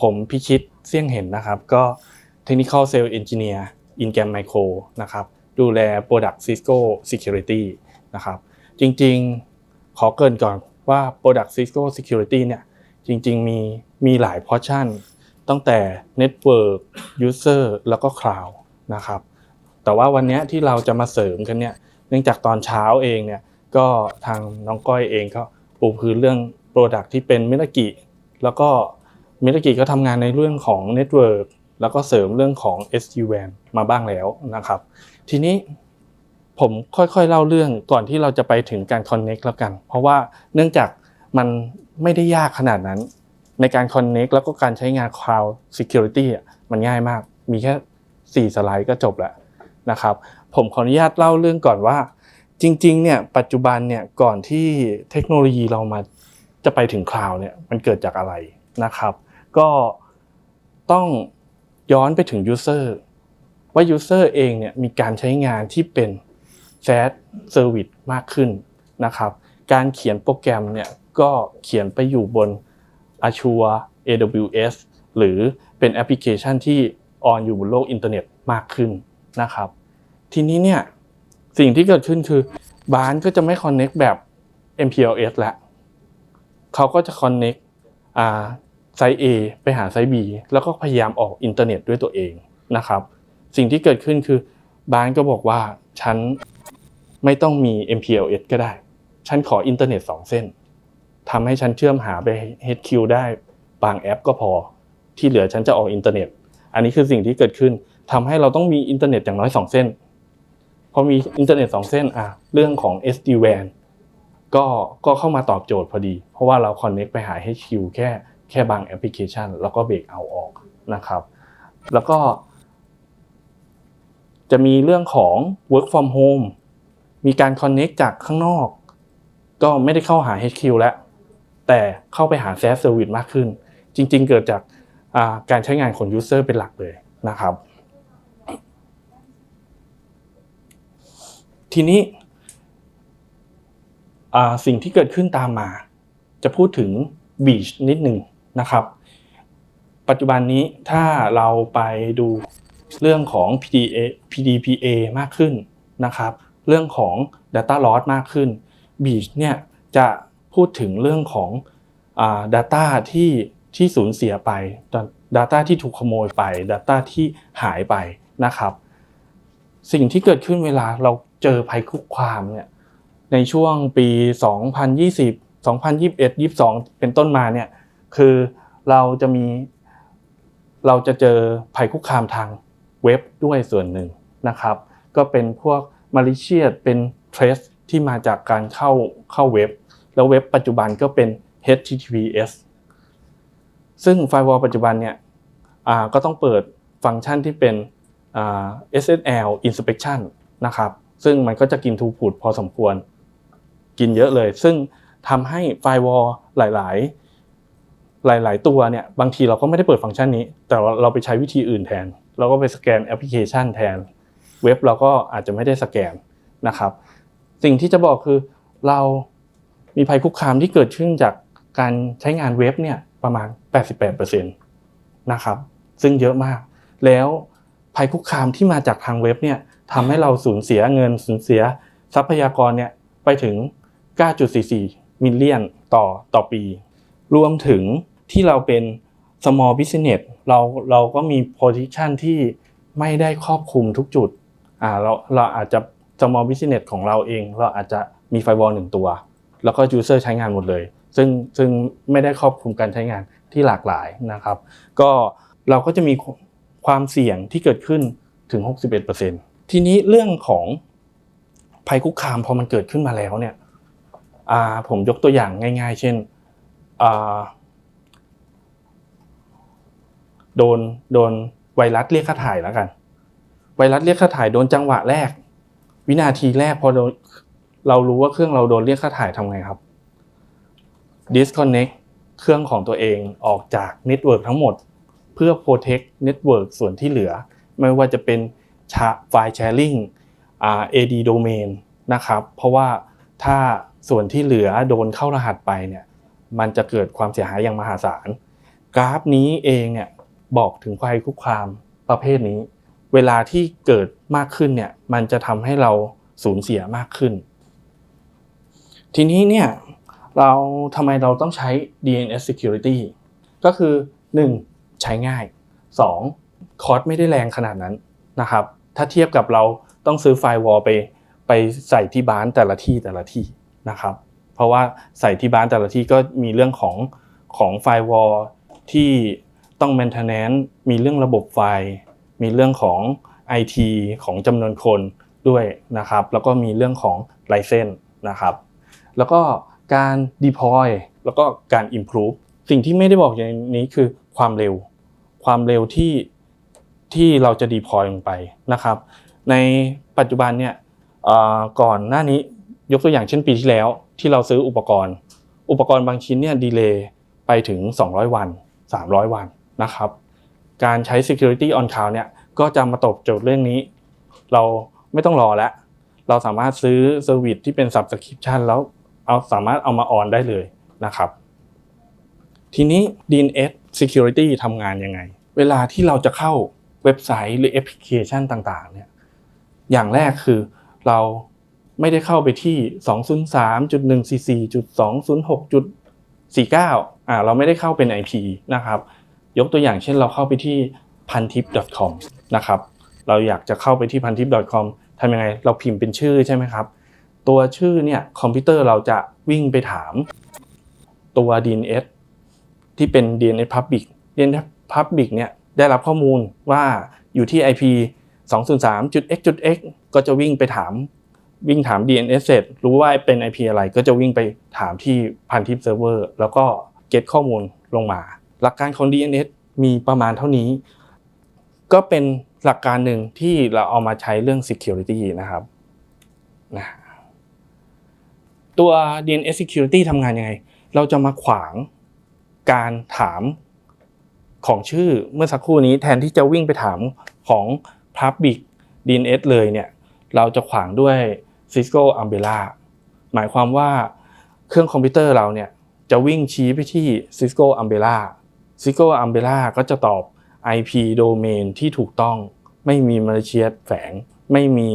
ผมพิชิตเสี่ยงเห็นนะครับ ก็ Technical Sales Engineer in g a m Micro นะครับ ดูแล Product Cisco Security นะครับ จริงๆขอเกินก่อนว่า Product Cisco Security เนี่ย จริงๆมีมีหลายพอชั่น ตั้งแต่ Network User แล้วก็ Cloud นะครับ แต่ว่าวันนี้ที่เราจะมาเสริมกันเนี่ย เนื่องจากตอนเช้าเองเนี่ย ก็ทางน้องก้อยเองก็ปูพื้นเรื่อง Product ที่เป็นมิลกิแล้วก็ มิลกิก็ทำงานในเรื่องของ Network แล้วก็เสริมเรื่องของ SD-WAN มาบ้างแล้วนะครับ ทีนี้ผมค่อยๆเล่าเรื่องก่อนที่เราจะไปถึงการ Connect แล้วกัน เพราะว่าเนื่องจากมันไม่ได้ยากขนาดนั้น ในการ Connect แล้วก็การใช้งาน Cloud Security อะมันง่ายมาก มีแค่ 4 สไลด์ก็จบแล้วนะครับ ผมขออนุญาตเล่าเรื่องก่อนว่า จริงๆเนี่ยปัจจุบันเนี่ยก่อนที่เทคโนโลยีเรามาจะไปถึงคลาวเนี่ยมันเกิดจากอะไรนะครับ ก็ต้องย้อนไปถึง User ว่า User เองเนี่ยมีการใช้งานที่เป็น SaaS Service มากขึ้นนะครับ การเขียนโปรแกรมเนี่ยก็เขียนไปอยู่บน Azure AWS หรือเป็นแอปพลิเคชันที่ออนอยู่บนโลกอินเทอร์เน็ตมากขึ้นนะครับ ทีนี้เนี่ยสิ่งที่เกิดขึ้นคือบ้านก็จะไม่ Connect แบบ MPLS แล้วเขาก็จะ Connect อ่า ไซต์ A ไปหาไซต์ B แล้วก็พยายามออกอินเทอร์เน็ตด้วยตัวเองนะครับ สิ่งที่เกิดขึ้นคือบานก็บอกว่าฉันไม่ต้องมี MPLS ก็ได้ ฉันขออินเทอร์เน็ต2เส้นทำให้ฉันเชื่อมหาไป HQ ได้บางแอปก็พอ ที่เหลือฉันจะออกอินเทอร์เน็ต อันนี้คือสิ่งที่เกิดขึ้นทำให้เราต้องมีอินเทอร์เน็ตอย่างน้อย 2 เส้น พอมีอินเทอร์เน็ต2เส้นอะเรื่องของ SD-WAN ก็ก็เข้ามาตอบโจทย์พอดี เพราะว่าเรา connect ไปหา HQ แค่ แค่บางแอปพลิเคชัน แล้วก็เบรกเอาออกนะครับ แล้วก็ จะมีเรื่องของ work from home มีการ connect จากข้างนอก ก็ไม่ได้เข้าหา HQ แล้ว แต่เข้าไปหา SaaS Service มากขึ้น จริงๆ เกิดจากการใช้งานของ User เป็นหลักเลยนะครับ ทีนี้สิ่งที่เกิดขึ้นตามมา จะพูดถึง Beach นิดหนึ่ง นะครับ ปัจจุบันนี้ถ้าเราไปดูเรื่องของ PDA PDPA มากขึ้นนะครับ เรื่องของ Data Loss มากขึ้น Beach เนี่ยจะพูดถึงเรื่องของ Data ที่ที่สูญเสียไป Data ที่ถูกขโมยไป Data ที่หายไปนะครับ สิ่งที่เกิดขึ้นเวลาเราเจอภัยคุกคามเนี่ยในช่วงปี 2020 2021 22 เป็นต้นมาเนี่ย คือเราจะมี เราจะเจอภัยคุกคามทางเว็บด้วยส่วนหนึ่งนะครับ ก็เป็นพวก malicious เป็น trace ที่มาจากการเข้าเข้าเว็บ แล้วเว็บปัจจุบันก็เป็น HTTPS ซึ่ง firewall ปัจจุบันเนี่ยก็ต้องเปิดฟังก์ชันที่เป็น SSL inspection นะครับซึ่งมันก็จะกินทูพูดพอสมควร กินเยอะเลย ซึ่งทำให้ firewall หลาย หลาย ๆ ตัวเนี่ยบางทีเราก็ไม่ได้เปิดฟังก์ชันนี้ แต่เราไปใช้วิธีอื่นแทน เราก็ไปสแกนแอปพลิเคชันแทน เว็บเราก็อาจจะไม่ได้สแกนนะครับ สิ่งที่จะบอกคือเรามีภัยคุกคามที่เกิดขึ้นจากการใช้งานเว็บเนี่ยประมาณ 88%นะครับ ซึ่งเยอะมาก แล้วภัยคุกคามที่มาจากทางเว็บเนี่ยทำให้เราสูญเสียเงินสูญเสียทรัพยากรเนี่ยไปถึง 9.44 มิลเลียนต่อต่อปี รวมถึง ที่เราเป็น small business เราเราก็มี position ที่ไม่ได้ครอบคลุมทุกจุดอ่าเราเราอาจจะ small business ของเราเอง เราอาจจะมี firewall หนึ่งตัว แล้วก็ user ใช้งานหมดเลย ซึ่งซึ่งไม่ได้ครอบคลุมการใช้งานที่หลากหลายนะครับ ก็เราก็จะมีความเสี่ยงที่เกิดขึ้นถึง 61%ทีนี้เรื่องของภัยคุกคามพอมันเกิดขึ้นมาแล้วเนี่ยผมยกตัวอย่างง่าย ๆ เช่น โดนโดนไวรัสเรียกค่าถ่ายแล้วกัน ไวรัสเรียกค่าถ่ายโดนจังหวะแรก วินาทีแรกพอเรารู้ว่าเครื่องเราโดนเรียกค่าถ่ายทำไงครับ disconnect เครื่องของตัวเองออกจากเน็ตเวิร์กทั้งหมด เพื่อ protect network ส่วนที่เหลือ ไม่ว่าจะเป็นไฟล์ sharing AD domain นะครับ เพราะว่าถ้าส่วนที่เหลือโดนเข้ารหัสไปเนี่ย มันจะเกิดความเสียหายอย่างมหาศาล กราฟนี้เองเนี่ย บอกถึงภัยคุกคามประเภทนี้ เวลาที่เกิดมากขึ้นเนี่ยมันจะทำให้เราสูญเสียมากขึ้น ทีนี้เนี่ยเราทำไมเราต้องใช้ DNS security ก็คือ 1. ใช้ง่าย 2. คอสไม่ได้แรงขนาดนั้นนะครับ ถ้าเทียบกับเราต้องซื้อไฟวอลไปไปใส่ที่บ้านแต่ละที่แต่ละที่นะครับ เพราะว่าใส่ที่บ้านแต่ละที่ก็มีเรื่องของของไฟวอลที่ ต้อง maintenance มีเรื่องระบบไฟ มีเรื่องของ IT ของจำนวนคนด้วยนะครับ แล้วก็มีเรื่องของไลเซนนะครับ แล้วก็การ deploy แล้วก็การ improve สิ่งที่ไม่ได้บอกอย่างนี้คือความเร็ว ความเร็วที่ที่เราจะ deploy ลงไปนะครับ ในปัจจุบันเนี่ยก่อนหน้านี้ยกตัวอย่างเช่นปีที่แล้วที่เราซื้ออุปกรณ์ อุปกรณ์บางชิ้นเนี่ยดีเลย์ไปถึง 200 วัน 300 วัน นะครับ การใช้ security on cloud เนี่ยก็จะมาตอบโจทย์เรื่องนี้ เราไม่ต้องรอแล้ว เราสามารถซื้อเซอร์วิสที่เป็น subscription แล้วเอาสามารถเอามาออนได้เลยนะครับ ทีนี้ DNS security ทำงานยังไง เวลาที่เราจะเข้าเว็บไซต์หรือแอปพลิเคชันต่างๆเนี่ยอย่างแรกคือเราไม่ได้เข้าไปที่ 203.144.206.49อ่าเราไม่ได้เข้าเป็น IP นะครับ ยกตัวอย่างเช่นเราเข้าไปที่พันทิปนะครับ เราอยากจะเข้าไปที่พันทิป .com ทำยังไง เราพิมพ์เป็นชื่อใช่ไหมครับ ตัวชื่อเนี่ยคอมพิวเตอร์เราจะวิ่งไปถามตัว DNS ที่เป็น DNS Public DNS Public เนี่ยได้รับข้อมูลว่าอยู่ที่ IP 203.x.x ก็จะวิ่งไปถามวิ่งถาม DNS เสร็จรู้ว่าเป็น IP อะไรก็จะวิ่งไปถามที่พันทิปเซิร์ฟเวอร์แล้วก็เก็ตข้อมูลลงมา หลักการของ DNS มีประมาณเท่านี้ ก็เป็นหลักการหนึ่งที่เราเอามาใช้เรื่อง security นะครับนะตัว DNS security ทำงานยังไง เราจะมาขวางการถามของชื่อเมื่อสักครู่นี้แทนที่จะวิ่งไปถามของ Public DNS เลยเนี่ย เราจะขวางด้วย Cisco Umbrella หมายความว่าเครื่องคอมพิวเตอร์เราเนี่ยจะวิ่งชี้ไปที่ Cisco Umbrella Cisco Umbrella ก็จะตอบ IP domain ที่ถูกต้อง ไม่มี malicious แฝง ไม่มี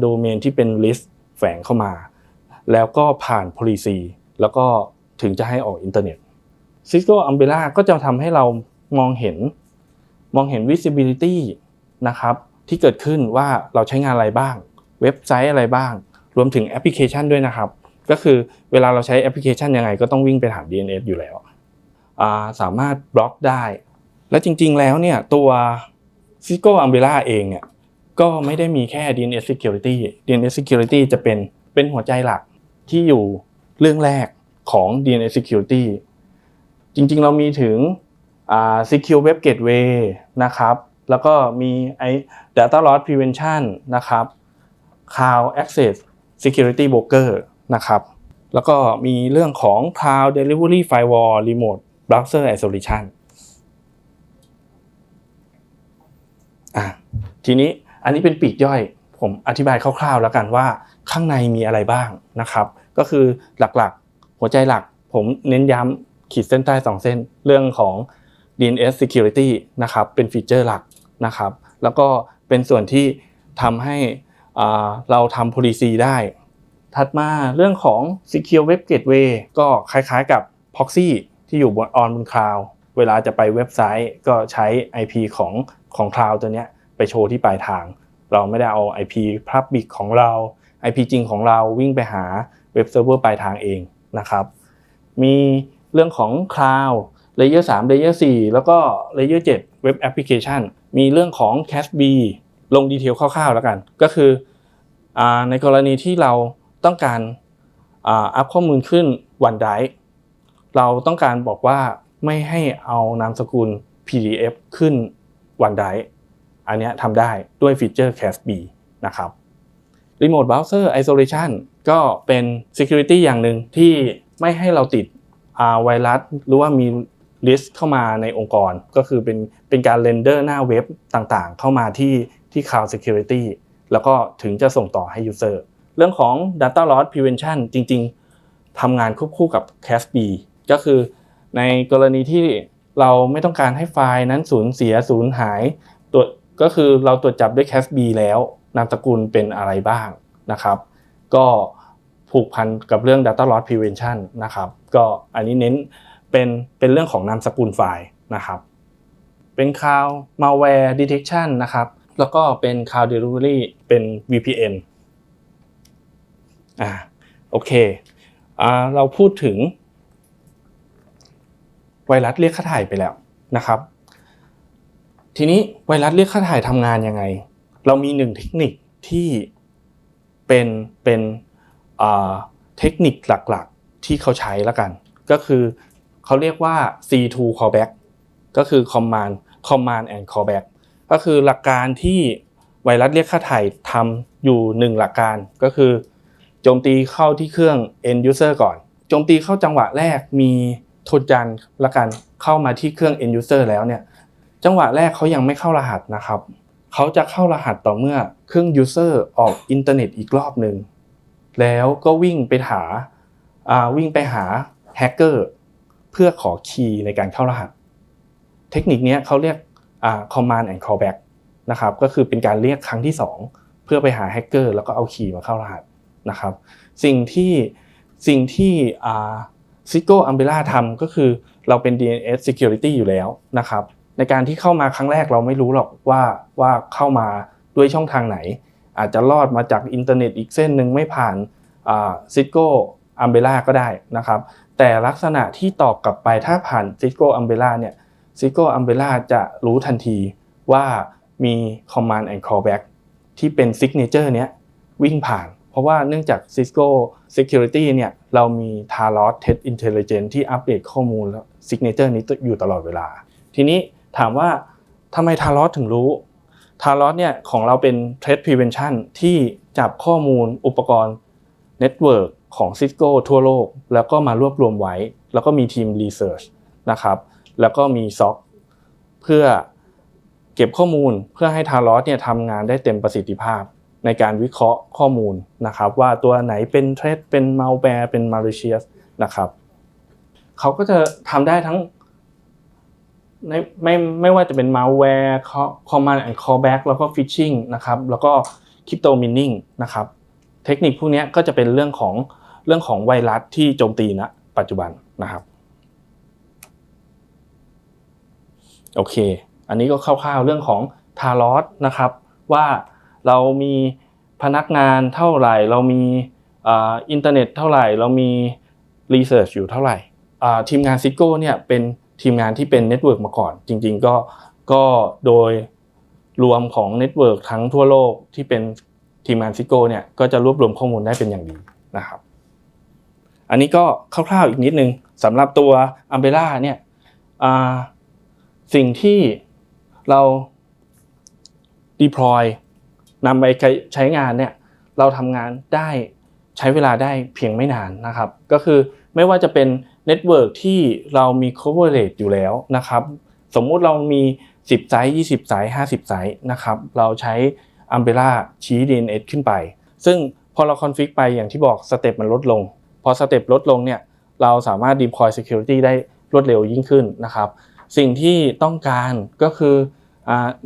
โดเมนที่เป็น list แฝงเข้ามา แล้วก็ผ่าน policy แล้วก็ถึงจะให้ออกอินเทอร์เน็ต Cisco Umbrella ก็จะทำให้เรามองเห็นมองเห็น visibility นะครับที่เกิดขึ้นว่าเราใช้งานอะไรบ้าง เว็บไซต์อะไรบ้าง รวมถึงแอปพลิเคชันด้วยนะครับ ก็คือเวลาเราใช้แอปพลิเคชันยังไงก็ต้องวิ่งไปถาม DNS อยู่แล้ว สามารถบล็อกได้ และจริง ๆ แล้วเนี่ยตัว Cisco Umbrella เองเนี่ยก็ไม่ได้มีแค่ DNS Security DNS Security จะเป็นเป็นหัวใจหลักที่อยู่เรื่องแรกของ DNS Security จริง ๆ เรามีถึง Secure Web Gateway นะครับ แล้วก็มีไอ้ Data Loss Prevention นะครับ Cloud Access Security Broker นะครับ แล้วก็มีเรื่องของ Cloud Delivery Firewall Remote Browser Isolation อะทีนี้อันนี้เป็นปีกย่อย ผมอธิบายคร่าวๆแล้วกันว่าข้างในมีอะไรบ้างนะครับ ก็คือหลักๆ หัวใจหลัก ผมเน้นย้ำขีดเส้นใต้สองเส้นเรื่องของ DNS Security นะครับ เป็นฟีเจอร์หลักนะครับ แล้วก็เป็นส่วนที่ทำให้เราทำ policy ได้ ถัดมาเรื่องของ Secure Web Gateway ก็คล้ายๆกับ Proxy ที่อยู่บน on บน cloud เวลาจะไปเว็บไซต์ก็ใช้ IP ของของ cloud ตัวเนี้ยไปโชว์ที่ปลายทาง เราไม่ได้เอา IP Public ของเรา IP จริงของเราวิ่งไปหาเว็บเซิร์ฟเวอร์ปลายทางเองนะครับ มีเรื่องของ Cloud Layer 3 Layer 4แล้วก็ Layer 7 Web Application มีเรื่องของ Cache B ลงดีเทลคร่าวๆแล้วกัน ก็คืออในกรณีที่เราต้องการอัพข้อมูลขึ้น OneDrive เราต้องการบอกว่าไม่ให้เอานามสกุล PDF ขึ้น OneDrive อันนี้ทำได้ด้วยฟีเจอร์ Cache B นะครับ Remote Browser Isolation ก็เป็น Security อย่างหนึ่งที่ไม่ให้เราติดไวรัสหรือว่ามี list เข้ามาในองค์กร ก็คือเป็นเป็นการเรนเดอร์หน้าเว็บต่างๆ เข้ามาที่ที่ Cloud Security แล้วก็ถึงจะส่งต่อให้ User เรื่องของ Data Loss Prevention จริง ๆทำงานควบคู่กับ Cache B ก็คือในกรณีที่เราไม่ต้องการให้ไฟล์นั้นสูญเสียสูญหายตัวจก็คือเราตรวจจับด้วย CASB แล้วนามสกุลเป็นอะไรบ้างนะครับ ก็ผูกพันกับเรื่อง Data Loss Prevention นะครับ ก็อันนี้เน้นเป็นเป็นเรื่องของนามสกุลไฟล์นะครับ เป็น Cloud Malware Detection นะครับ แล้วก็เป็น Cloud Delivery เป็น VPN อ่าโอเคอ่าเราพูดถึง ไวรัสเรียกค่าถ่ายไปแล้วนะครับ ทีนี้ไวรัสเรียกค่าถ่ายทำงานยังไง เรามีหนึ่งเทคนิคที่เป็นเป็นเทคนิคหลักๆที่เขาใช้ละกัน ก็คือเขาเรียกว่า C2 callback ก็คือ command command and callback ก็คือหลักการที่ไวรัสเรียกค่าถ่ายทำอยู่หนึ่งหลักการก็คือโจมตีเข้าที่เครื่อง end user ก่อน โจมตีเข้าจังหวะแรกมี โทจันละกันเข้ามาที่เครื่อง end user แล้วเนี่ยจังหวะแรกเขายังไม่เข้ารหัสนะครับเขาจะเข้ารหัสต่อเมื่อเครื่อง user ออกอินเทอร์เน็ตอีกรอบหนึ่งแล้วก็วิ่งไปหาวิ่งไปหาแฮกเกอร์เพื่อขอคีย์ในการเข้ารหัส เทคนิคนี้เขาเรียก command and callback นะครับก็คือเป็นการเรียกครั้งที่ 2 เพื่อไปหาแฮกเกอร์แล้วก็เอาคีย์มาเข้ารหัสนะครับ สิ่งที่สิ่งที่ อ่า Cisco Umbrella ทำก็คือเราเป็น DNS Security อยู่แล้วนะครับ ในการที่เข้ามาครั้งแรกเราไม่รู้หรอกว่าว่าเข้ามาด้วยช่องทางไหน อาจจะลอดมาจากอินเทอร์เน็ตอีกเส้นหนึ่งไม่ผ่านอ่า Cisco Umbrella ก็ได้นะครับ แต่ลักษณะที่ตอบกลับไปถ้าผ่าน Cisco Umbrella เนี่ย Cisco Umbrella จะรู้ทันทีว่ามี Command and Callback ที่เป็น Signature เนี้ยวิ่งผ่าน เพราะว่าเนื่องจาก Cisco Security เนี่ยเรามี Talos Threat Intelligence ที่อัปเดตข้อมูลแล้ว Signature นี้อยู่ตลอดเวลา ทีนี้ถามว่าทำไม Talos ถึงรู้ Talos เนี่ยของเราเป็น Threat Prevention ที่จับข้อมูลอุปกรณ์ Network ของ Cisco ทั่วโลก แล้วก็มารวบรวมไว้ แล้วก็มีทีม Research นะครับแล้วก็มี SOC เพื่อเก็บข้อมูลเพื่อให้ทารอสเนี่ยทำงานได้เต็มประสิทธิภาพ ในการวิเคราะห์ข้อมูลนะครับว่าตัวไหนเป็นเทรดเป็น malware เป็น malicious นะครับเขาก็จะทำได้ทั้งในไม่ไม่ว่าจะเป็น malware command and callback แล้วก็ phishing นะครับแล้วก็ crypto mining นะครับเทคนิคพวกนี้ก็จะเป็นเรื่องของเรื่องของไวรัสที่โจมตีณปัจจุบันนะครับโอเค อันนี้ก็คร่าวๆเรื่องของทารอสนะครับว่า เรามีพนักงานเท่าไหร่ เรามีอินเทอร์เน็ตเท่าไหร่ เรามีรีเสิร์ชอยู่เท่าไหร่ทีมงานซิโก้เนี่ยเป็นทีมงานที่เป็นเน็ตเวิร์กมาก่อน จริง ๆ ก็ก็โดยรวมของเน็ตเวิร์กทั้งทั่วโลกที่เป็นทีมงานซิโก้เนี่ยก็จะรวบรวมข้อมูลได้เป็นอย่างดีนะครับ อันนี้ก็คร่าวๆอีกนิดนึงสำหรับตัว Umbrella เนี่ยสิ่งที่เรา deploy นำไปใช้งานเนี่ยเราทำงานได้ใช้เวลาได้เพียงไม่นานนะครับ ก็คือไม่ว่าจะเป็นเน็ตเวิร์กที่เรามี coverage อยู่แล้วนะครับ สมมุติเรามี 10 ไซต์20 ไซต์50 ไซต์นะครับ เราใช้ Umbrella ชี้ DNS ขึ้นไป ซึ่งพอเราคอนฟิกไปอย่างที่บอกสเต็ปมันลดลง พอสเต็ปลดลงเนี่ยเราสามารถ deploy security ได้รวดเร็วยิ่งขึ้นนะครับ สิ่งที่ต้องการก็คือ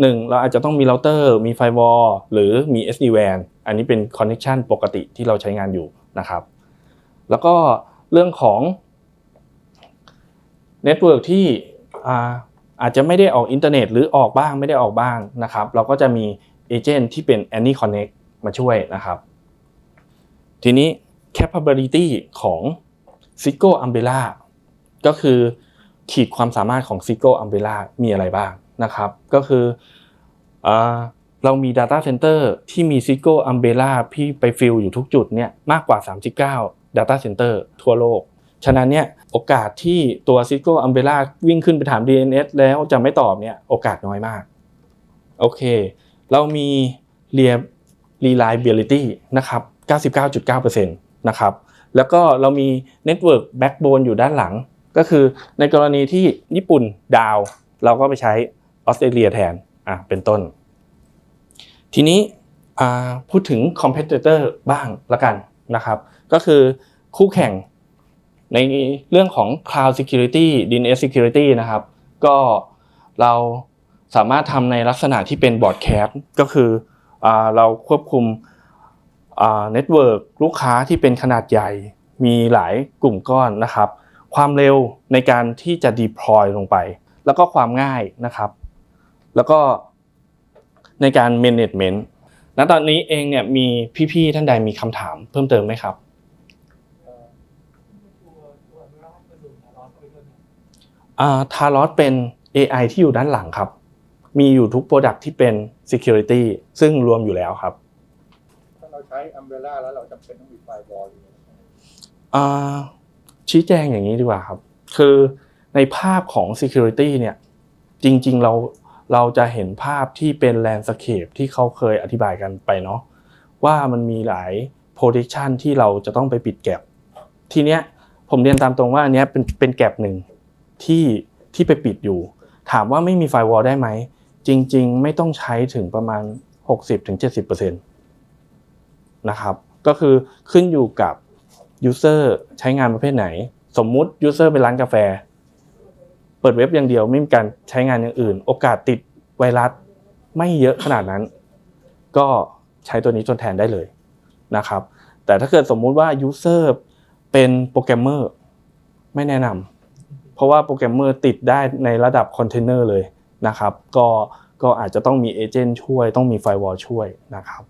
หนึ่งเราอาจจะต้องมีเราเตอร์มีไฟวอลหรือมี SD-WAN อันนี้เป็นคอนเน c t ชันปกติที่เราใช้งานอยู่นะครับ แล้วก็เรื่องของเน็ตเวิร์กที่อาอาจจะไม่ได้ออกอินเทอร์เน็ตหรือออกบ้างไม่ได้ออกบ้างนะครับ เราก็จะมีเอเจนต์ที่เป็น AnyConnect มาช่วยนะครับ ทีนี้ capability ของ Cisco Umbrella ก็คือขีดความสามารถของ Cisco Umbrella มีอะไรบ้าง นะครับ ก็คืออเรามี Data Center ที่มี Cisco Umbrella พี่ไปฟิลอยู่ทุกจุดเนี่ยมากกว่า 39 Data Center ทั่วโลก ฉะนั้นเนี่ยโอกาสที่ตัว Cisco Umbrella วิ่งขึ้นไปถาม DNS แล้วจะไม่ตอบเนี่ยโอกาสน้อยมาก โอเค เรามี reliability นะครับ 99.9%นะครับ แล้วก็เรามี Network Backbone อยู่ด้านหลัง ก็คือในกรณีที่ญี่ปุ่นดาว เราก็ไปใช้ ออสเตรเลียแทนอะเป็นต้น ทีนี้อ่าพูดถึง competitor บ้างละกันนะครับ ก็คือคู่แข่งในเรื่องของ cloud security DNS security นะครับ ก็เราสามารถทำในลักษณะที่เป็นบอร์ดแคสก็คืออาเราควบคุมเน็ตเวิร์กลูกค้าที่เป็นขนาดใหญ่ มีหลายกลุ่มก้อนนะครับ ความเร็วในการที่จะ deploy ลงไป แล้วก็ความง่ายนะครับ แล้วก็ในการ management ณตอนนี้เองเนี่ยมีพี่ๆท่านใดมีคำถามเพิ่มเติมไหมครับอ่าทารอสเป็น AI ที่อยู่ด้านหลังครับ มีอยู่ทุก Product ที่เป็น Security ซึ่งรวมอยู่แล้วครับ ถ้าเราใช้อัมเบร่าแล้วเราจำเป็นต้องมีไฟบอลอยู่อ่าชี้แจงอย่างนี้ดีกว่าครับ คือในภาพของ Security เนี่ย จริง ๆ เรา เราจะเห็นภาพที่เป็น Landscape ที่เขาเคยอธิบายกันไปเนาะว่ามันมีหลาย Protection ที่เราจะต้องไปปิดแกลบทีเนี้ยผมเรียนตามตรงว่าอันเนี้ยเป็นเป็นแกลบหนึ่งที่ที่ไปปิดอยู่ ถามว่าไม่มีไฟวอลได้ไหม จริง ๆ ไม่ต้องใช้ถึงประมาณ 60-70%นะครับก็คือขึ้นอยู่กับ User ใช้งานประเภทไหน สมมุติ User เป็นร้านกาแฟ เปิดเว็บอย่างเดียวไม่มีการใช้งานอย่างอื่น โอกาสติดไวรัสไม่เยอะขนาดนั้น ก็ใช้ตัวนี้ทดแทนได้เลยนะครับ แต่ถ้าเกิดสมมุติว่า User เป็นโปรแกรมเมอร์ไม่แนะนำเพราะว่าโปรแกรมเมอร์ติดได้ในระดับคอนเทนเนอร์เลยนะครับ ก็ก็อาจจะต้องมีเอเจนต์ช่วย ต้องมีไฟวอลช่วยนะครับ